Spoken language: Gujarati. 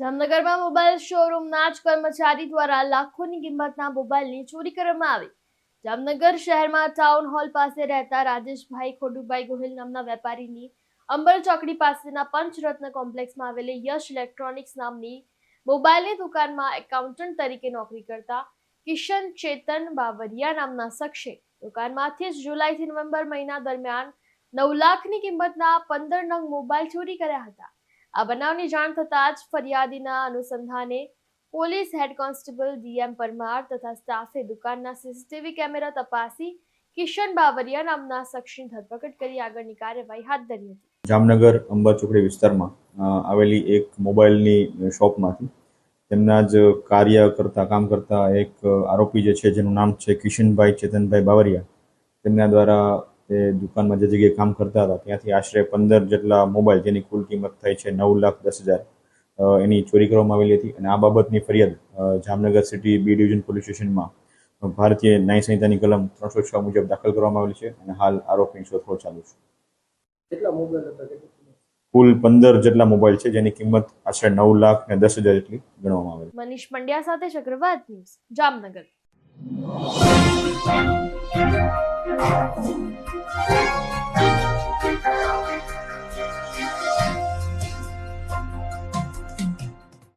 જામનગરમાં મોબાઈલ શોરૂમના જ કર્મચારી દ્વારા લાખોની કિંમતના મોબાઈલની ચોરી કરવામાં આવી. જામનગર શહેરમાં ટાઉન હોલ પાસે રહેતા રાજેશભાઈ ખોડુભાઈ ગોહિલ નામના વેપારીની અંબર ચોકડી પાસેના પંચરત્ન કોમ્પ્લેક્સમાં આવેલી યશ ઇલેક્ટ્રોનિક્સ નામની મોબાઈલની દુકાનમાં એકાઉન્ટન્ટ તરીકે નોકરી કરતા કિશન ચેતન બાવરિયા નામના શખ્સે દુકાનમાંથી જ જુલાઈથી નવેમ્બર મહિના દરમિયાન નવ લાખની કિંમતના પંદર નંગ મોબાઈલ ચોરી કર્યા હતા. આ બનાવની જાણ થતાં જ ફરિયાદીના અનુસંધાને police head constable DM Parmar તથા સ્ટાફે દુકાનના સીસીટીવી કેમેરા તપાસી કિશન બાવરિયા નામના શખ્સની ધરપકડ કરી આગળની કાર્યવાહી હાથ ધરી હતી. જામનગર અંબર ચોકડી વિસ્તારમાં આવેલી એક મોબાઈલની શોપમાંથી તેમના જ કાર્ય કરતા, કામ કરતા એક આરોપી જે છે, જેનું નામ છે કિશનભાઈ ચેતનભાઈ બાવરિયા, તેમના દ્વારા તે દુકાનમાં જે જગ્યાએ કામ કરતા હતા ત્યાંથી આશરે પંદર જેટલા મોબાઈલ જેની કુલ કિંમત થઈ છે નવ લાખ દસ હજાર. એની ચોરી કરવામાં આવેલી હતી અને આ બાબતની ફરિયાદ Jamnagar city B division police સ્ટેશનમાં ભારતીય ન્યાય સંહિતાની કલમ ત્રણસો છ મુજબ દાખલ કરવામાં આવેલી છે અને હાલ આરોપીની શોધખોળ ચાલુ છે. કેટલા મોબાઈલ હતા કુલ પંદર જેટલા મોબાઈલ છે જેની કિંમત આશરે નવ લાખ ને દસ હજાર જેટલી ગણવામાં આવે મનીષ પંડ્યા સાથે ચક્રવાત ન્યૂઝ જામનગર. Thank you.